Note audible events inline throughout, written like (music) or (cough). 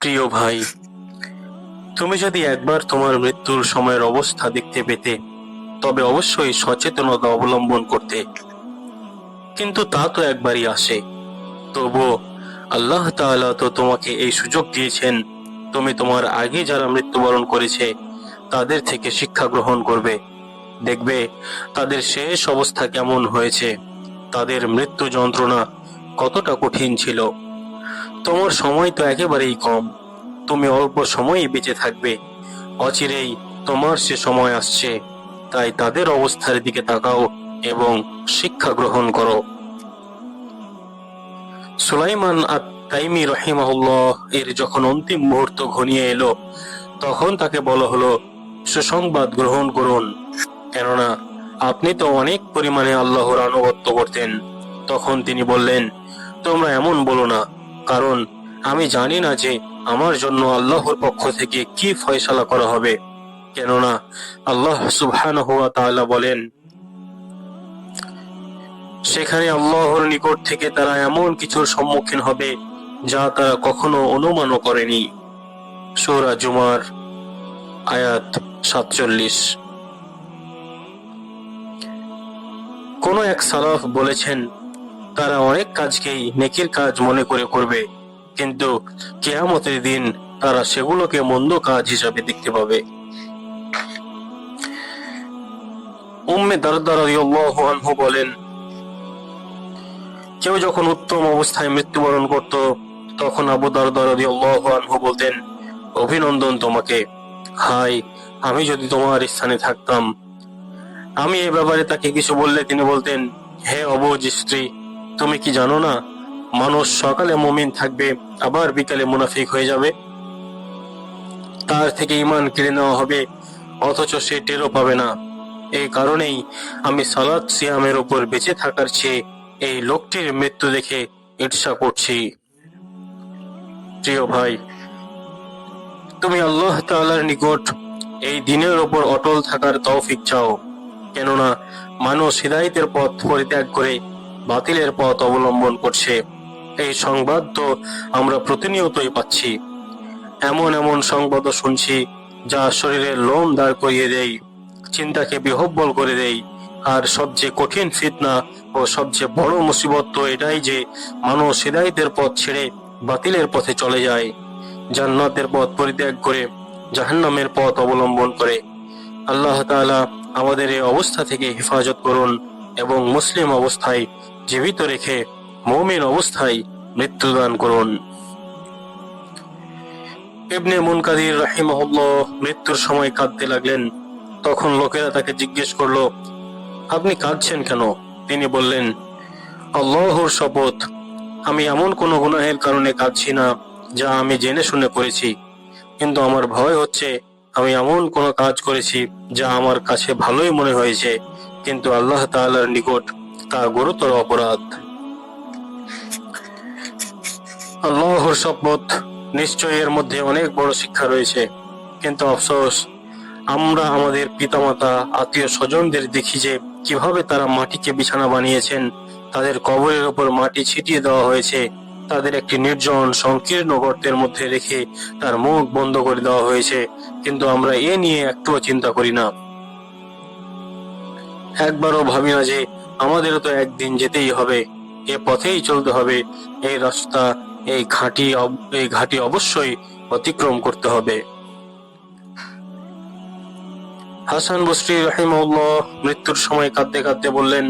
প্রিয় ভাই, তুমি যদি একবার তোমার মৃত্যুর সময়ের অবস্থা দেখতে পেতে, তবে অবশ্যই সচেতনতা অবলম্বন করতে। কিন্তু তা তো একবারই আসে। তবুও আল্লাহ তাআলা তো তোমাকে এই সুযোগ দিয়েছেন, তুমি তোমার আগে যারা মৃত্যুবরণ করেছে, তাদের থেকে শিক্ষা গ্রহণ করবে। দেখবে তাদের শেষ অবস্থা কেমন হয়েছে, তাদের মৃত্যু যন্ত্রণা কতটা কঠিন ছিল। তোমার সময় তো একেবারেই কম। তুমি অল্প সময়ই বেঁচে থাকবে। অচিরেই তোমার সে সময় আসছে। তাই তাদের অবস্থার দিকে তাকাও এবং শিক্ষা গ্রহণ করো। সুলাইমান তাইমি রহিমাহুল্লাহ এর যখন অন্তিম মুহূর্ত ঘনিয়ে এলো, তখন তাকে বলা হলো, সুসংবাদ গ্রহণ করুন। কেননা আপনি তো অনেক পরিমাণে আল্লাহর আনুগত্য করতেন। তখন তিনি বললেন, তোমরা এমন বলো না। কারণ আমি জানি না যে আমার জন্য আল্লাহর পক্ষ থেকে কি ফয়সালা করা হবে। কেননা আল্লাহ সুবহানাহু ওয়া তাআলা বলেন, সেখানে আল্লাহর নিকট থেকে তারা এমন কিছুর সম্মুখীন হবে যা তারা কখনো অনুমানও করেনি। সূরা জুমার আয়াত সাতচল্লিশ। কোন এক সালাফ বলেছেন তারা অনেক কাজকেই নেকির কাজ মনে করে করবে। কিন্তু কেয়ামতের দিন তারা সেগুলোকে মন্দ কাজ হিসাবে দেখতে পাবে। উম্মে দারদা বলেন, কেউ যখন উত্তম অবস্থায় মৃত্যুবরণ করত, তখন আবু দারদা রাদিয়াল্লাহু আনহু বলতেন, অভিনন্দন তোমাকে। হাই, আমি যদি তোমার স্থানে থাকতাম, আমি এ ব্যাপারে তাকে কিছু বললে তিনি বলতেন, হে অবুজ স্ত্রী তুমি কি জানো না, মানুষ সকালে মুমিন থাকবে, আবার বিকালে মুনাফিক হয়ে যাবে? তার থেকে ইমান কেড়ে নেওয়া হবে, অথচ সে টেরও পাবে না। এই কারণেই আমি সালাদ সিয়ামের উপর বেঁচে থাকার চেয়ে এই লোকটির মৃত্যু দেখে ঈর্ষা করছি। প্রিয় ভাই, তুমি আল্লাহ তাআলার নিকট এই দিনের ওপর অটল থাকার তৌফিক চাও, কেননা মানুষ হৃদায়তের পথ পরিত্যাগ করে বাতিলের পথ অবলম্বন করছে। এই সংবাদ তো আমরা প্রতিনিয়তই পাচ্ছি। এমন এমন সংবাদও শুনছি যা শরীরের লোম দাঁড় করিয়ে দেয়, চিন্তাকে বিহব্বল করে দেয়। আর সবচেয়ে কঠিন ফিতনা ও সবচেয়ে বড় মুসিবত তো এটাই যে মানুষ হৃদায়তের পথ ছেড়ে বাতিলের পথে চলে যায়, জান্নাতের পথ পরিত্যাগ করে জাহান্নামের পথ অবলম্বন করে। আল্লাহ তাআলা আমাদের এই অবস্থা থেকে হেফাজত করুন এবং মুসলিম অবস্থায় জীবিত রেখে মৌমিন অবস্থায় মৃত্যুদান করুন। ইবনে মুনকাদির রাহিমাহুল্লাহ মৃত্যুর সময় কাঁদতে লাগলেন। তখন লোকেরা তাকে জিজ্ঞেস করল, আপনি কাঁদছেন কেন? তিনি বললেন, আল্লাহর শপথ, আমি এমন কোনো গুনাহের কারণে কাঁদছি না, যা আমি জেনে শুনে করেছি। কিন্তু আমার ভয় হচ্ছে, আমি এমন কোনো কাজ করেছি যা আমার কাছে ভালোই মনে হয়েছে, কিন্তু আল্লাহ তাআলার নিকট তা গুরুতর অপরাধ। আল্লাহর শপথ নিশ্চয় এর মধ্যে অনেক বড় শিক্ষা রয়েছে। কিন্তু আফসোস, আমরা আমাদের পিতামাতা আত্মীয় স্বজনদের দেখি যে কীভাবে তারা মাটিকে বিছানা বানিয়েছেন। তাদের কবরের উপর মাটি ছিটিয়ে দেওয়া হয়েছে। তাদের একটি নির্জন, সংকীর্ণ গর্তের মধ্যে রেখে তার মুখ বন্ধ করে দেওয়া হয়েছে। কিন্তু আমরা এ নিয়ে একটুও চিন্তা করি না। একবারও ভাবি না যে আমাদেরও তো একদিন যেতেই হবে। এ পথেই চলতে হবে। এই রাস্তা, এই ঘাঁটি এই ঘাঁটি অবশ্যই অতিক্রম করতে হবে। হাসান বসরি রহিমউল্লাহ মৃত্যুর সময় কাঁদতে কাঁদতে বললেন,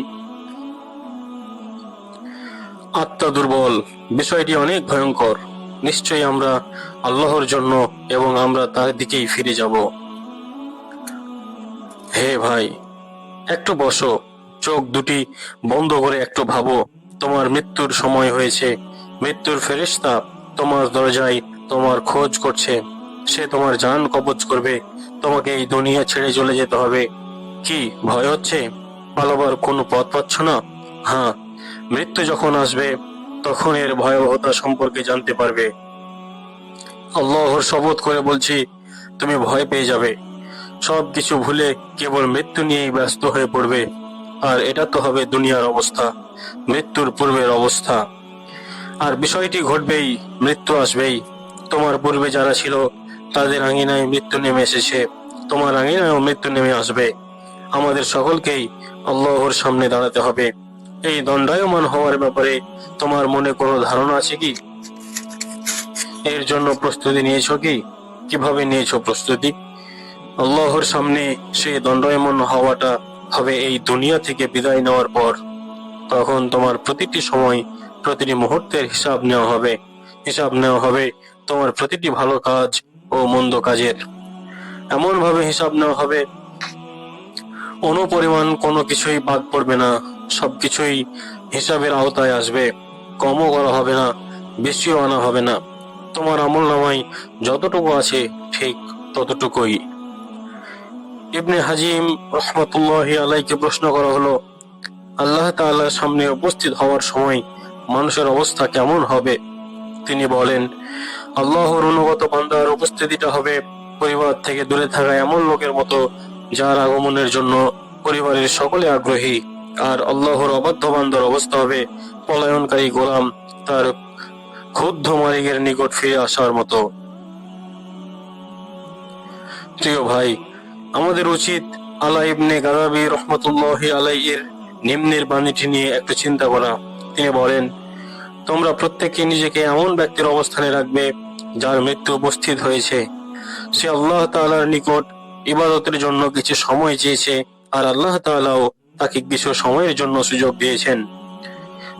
আত্মা দুর্বল, বিষয়টি অনেক ভয়ঙ্কর। নিশ্চয়ই আমরা আল্লাহর জন্য এবং আমরা তার দিকেই ফিরে যাব। হে ভাই, একটু বসো। চোখ দুটি বন্ধ করে একটু ভাবো, তোমার মৃত্যুর সময় হয়েছে। মৃত্যুর ফেরেশতা তোমার দরজায় তোমার খোঁজ করছে। সে তোমার জান কবজ করবে। তোমাকে এই দুনিয়া ছেড়ে চলে যেতে হবে। কি, ভয় হচ্ছে? পালাবার কোনো পথ পাচ্ছ না? হ্যাঁ মৃত্যু যখন আসবে, তখন এর ভয়াবহতা সম্পর্কে জানতে পারবে। আল্লাহর শপথ করে বলছি, তুমি ভয় পেয়ে যাবে। সব কিছু ভুলে কেবল মৃত্যু নিয়েই ব্যস্ত হয়ে পড়বে। আর এটা তো হবে দুনিয়ার অবস্থা, মৃত্যুর পূর্বের অবস্থা। আর বিষয়টি ঘটবেই, মৃত্যু আসবেই। তোমার পূর্বে যারা ছিল, তাদের আঙিনায় মৃত্যু নেমে এসেছে। তোমার আঙিনায়ও মৃত্যু নেমে আসবে। আমাদের সকলকেই আল্লাহর সামনে দাঁড়াতে হবে। এই দণ্ডায়মান হওয়ার ব্যাপারে তোমার মনে কোনো ধারণা আছে কি? এর জন্য প্রস্তুতি নিয়েছো কি? কীভাবে নিয়েছো প্রস্তুতি? আল্লাহর সামনে সেই দণ্ডায়মান হওয়াটা হবে এই দুনিয়া থেকে বিদায় নেওয়ার পর। তখন তোমার প্রতিটি সময়, প্রতিটি মুহূর্তের হিসাব নেওয়া হবে। হিসাব নেওয়া হবে তোমার প্রতিটি ভালো কাজ ও মন্দ কাজের। এমন ভাবে হিসাব নেওয়া হবে অনুপরিমাণ কোনো কিছুই বাদ পড়বে না। সবকিছুই হিসাবের আওতায় আসবে। কমও করা হবে না, বেশিও আনা হবে না। তোমার আমল নামায় যতটুকু আছে, ঠিক ততটুকুই। ইবনে হাজিম রহমতুল্লাহ আলাইকে প্রশ্ন করা হলো, আল্লাহ তাআলার সামনে উপস্থিত হওয়ার সময় মানুষের অবস্থা কেমন হবে? তিনি বলেন, আল্লাহর অনুগত বান্দার উপস্থিতিটা হবে পরিবার থেকে দূরে থাকা এমন লোকের মতো যার আগমনের জন্য পরিবারের সকলে আগ্রহী। আর আল্লাহর অবাধ্য বান্দার অবস্থা হবে পলায়নকারী গোলাম, তার ক্ষুদ্ধ মালিকের নিকট ফিরে আসার মতো। প্রিয় ভাই আমাদের উচিত আলা ইবনে গাদাবি রহমতুল্লাহ আলাই এর নিম্নের বাণীটি নিয়ে একটু চিন্তা করা। তিনি বলেন, তোমরা প্রত্যেকে নিজেকে এমন ব্যক্তির অবস্থানে রাখবে যার মৃত্যু উপস্থিত হয়েছে। সে আল্লাহ তাআলার নিকট ইবাদতের জন্য কিছু সময় চেয়েছে আর আল্লাহ তাআলাও তাকে কিছু সময়ের জন্য সুযোগ দিয়েছেন।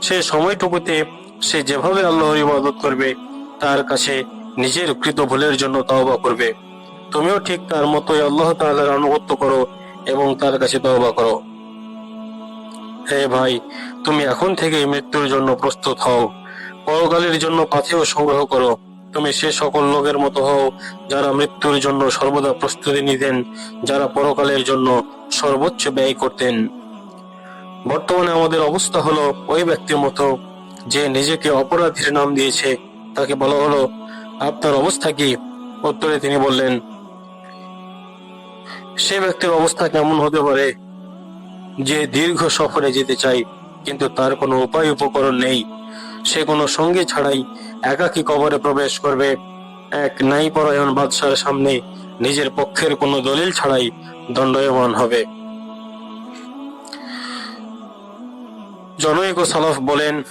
সে সময়টুকুতে সে যেভাবে আল্লাহর ইবাদত করবে, তার কাছে নিজের কৃত ভুলের জন্য তওবা করবে। তুমিও ঠিক তার মতোই আল্লাহ তাআলার আনুগত্য করো এবং তার কাছে তওবা করো। হে ভাই, তুমি এখন থেকে মৃত্যুর জন্য প্রস্তুত হও। পরকালের জন্য পাথেও সংগ্রহ করো। তুমি সে সকল লোকের মতো হও যারা মৃত্যুর জন্য সর্বদা প্রস্তুতি নিতেন, যারা পরকালের জন্য সর্বোচ্চ ব্যয় করতেন। বর্তমানে আমাদের অবস্থা হলো ওই ব্যক্তির মতো যে নিজেকে অপরাধীর নাম দিয়েছে। তাকে বলা হলো, আপনার অবস্থা কি? উত্তরে তিনি বললেন সে ব্যক্তির অবস্থা কেমন হতে পারে? যে দীর্ঘ সফরে যেতে চাই, কিন্তু তার কোনো উপায় উপকরণ নেই। সে কোনো সঙ্গী ছাড়াই একাকী কবরে প্রবেশ করবে। এক নাই পরায়ণ বাদশার সামনে নিজের পক্ষের কোনো দলিল ছাড়াই দণ্ডায়মান হবে। জনৈক সালাফ বলেন,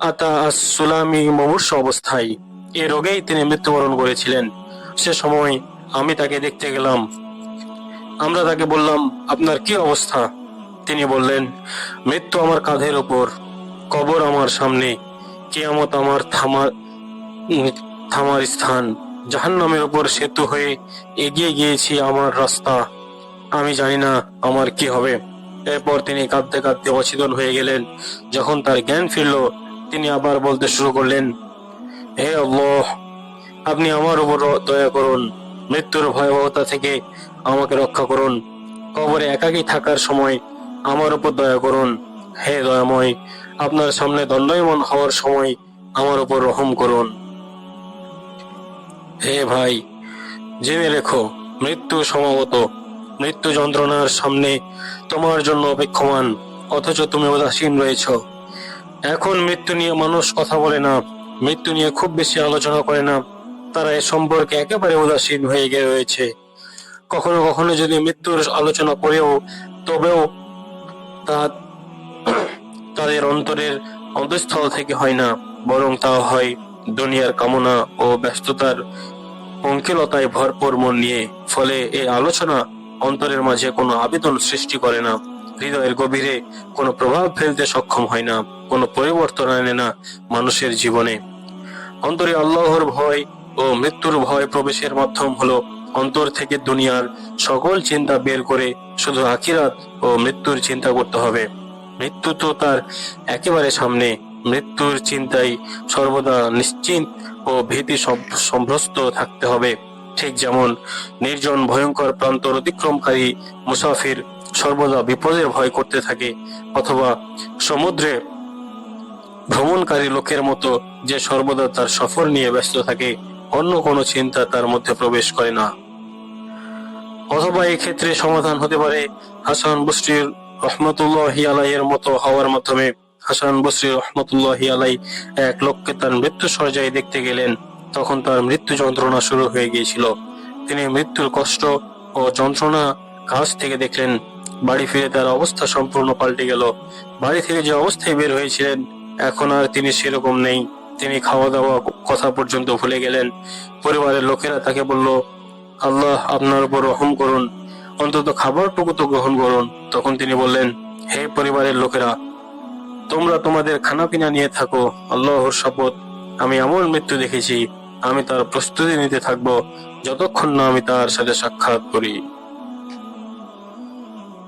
আতা সুলামি মুমূর্ষ অবস্থায়। এ রোগেই তিনি মৃত্যুবরণ করেছিলেন। সে সময় আমি তাকে দেখতে গেলাম। আমরা তাকে বললাম, আপনার কি অবস্থা? তিনি বললেন, মৃত্যু আমার কাঁধের ওপর কবর আমার সামনে, কেয়ামত আমার থামার থামার স্থান। জাহান্নামের উপর সেতু হয়ে এগিয়ে গিয়েছি আমার রাস্তা। আমি জানি না আমার কি হবে। এরপর তিনি কাঁদতে কাঁদতে অচেতন হয়ে গেলেন। যখন তার জ্ঞান ফিরল, তিনি আবার বলতে শুরু করলেন, হে আল্লাহ, আপনি আমার উপর দয়া করুন। মৃত্যুর ভয়াবহতা থেকে আমাকে রক্ষা করুন। কবরে একাকী থাকার সময় আমার উপর দয়া করুন। হে দয়াময়, আপনার সামনে দণ্ডায়মান হওয়ার সময় আমার উপর রহম করুন। হে ভাই, জেনে রেখো, মৃত্যু সমাগত মৃত্যু যন্ত্রণার সামনে তোমার জন্য অপেক্ষমান, অথচ তুমি উদাসীন রয়েছ। এখন মৃত্যু নিয়ে মানুষ কথা বলে না, মৃত্যু নিয়ে খুব বেশি আলোচনা করে না। তারা এ সম্পর্কে একেবারে উদাসীন হয়ে গিয়ে রয়েছে। কখনো কখনো যদি মৃত্যুর আলোচনা করেও, তবেও তা (clears throat) তাদের অন্তরের অন্তঃস্থল থেকে হয় না, বরং তা হয় দুনিয়ার কামনা ও ব্যস্ততার পঙ্কিলতায় ভরপুর মন নিয়ে। ফলে এই আলোচনা অন্তরের মাঝে কোনো আবেদন সৃষ্টি করে না। হৃদয়ের গভীরে কোনো প্রভাব ফেলতে সক্ষম হয় না, কোনো পরিবর্তন আনে না মানুষের জীবনে। অন্তরে আল্লাহর ভয় ও মৃত্যুর ভয় প্রবেশের মাধ্যম হলো অন্তর থেকে দুনিয়ার সকল চিন্তা বের করে শুধু আখিরাত ও মৃত্যুর চিন্তা করতে হবে। মৃত্যু তো তার একেবারে সামনে। মৃত্যুর চিন্তায় সর্বদা নিশ্চিন্ত ও ভীতি সম- সম্ভ্রস্ত থাকতে হবে। ঠিক যেমন নির্জন ভয়ঙ্কর প্রান্তর অতিক্রমকারী মুসাফির সর্বদা বিপদের ভয় করতে থাকে অথবা সমুদ্রে ভ্রমণকারী লোকের মতো যে সর্বদা তার সফর নিয়ে ব্যস্ত থাকে। অন্য কোনো চিন্তা তার মধ্যে প্রবেশ করে না। অথবা ক্ষেত্রে সমাধান হতে পারে হাসান বসরির রহমতুল্লাহ আলাইয়ের মতো হওয়ার মাধ্যমে। হাসান বসরি রহমতুল্লাহ আলাই এক লোককে তার মৃত্যু সজ্জায় দেখতে গেলেন। তখন তার মৃত্যু যন্ত্রণা শুরু হয়ে গিয়েছিল। তিনি মৃত্যুর কষ্ট ও যন্ত্রণা কাছ থেকে দেখলেন। বাড়ি ফিরে তার অবস্থা সম্পূর্ণ পাল্টে গেল। বাড়ি থেকে যে অবস্থায় বের হয়েছিলেন, এখন আর তিনি সেরকম নেই। তিনি খাওয়া দাওয়া কথা পর্যন্ত ভুলে গেলেন। পরিবারের লোকেরা তাকে বলল, আল্লাহ আপনার উপর রহম করুন। অন্তত খাবারটুকু তো গ্রহণ করুন। তখন তিনি বললেন, হে পরিবারের লোকেরা, তোমরা তোমাদের খানাপিনা নিয়ে থাকো। আল্লাহর শপথ, আমি এমন মৃত্যু দেখেছি, আমি তার প্রস্তুতি নিতে থাকব, যতক্ষণ না আমি তার সাথে সাক্ষাৎ করি।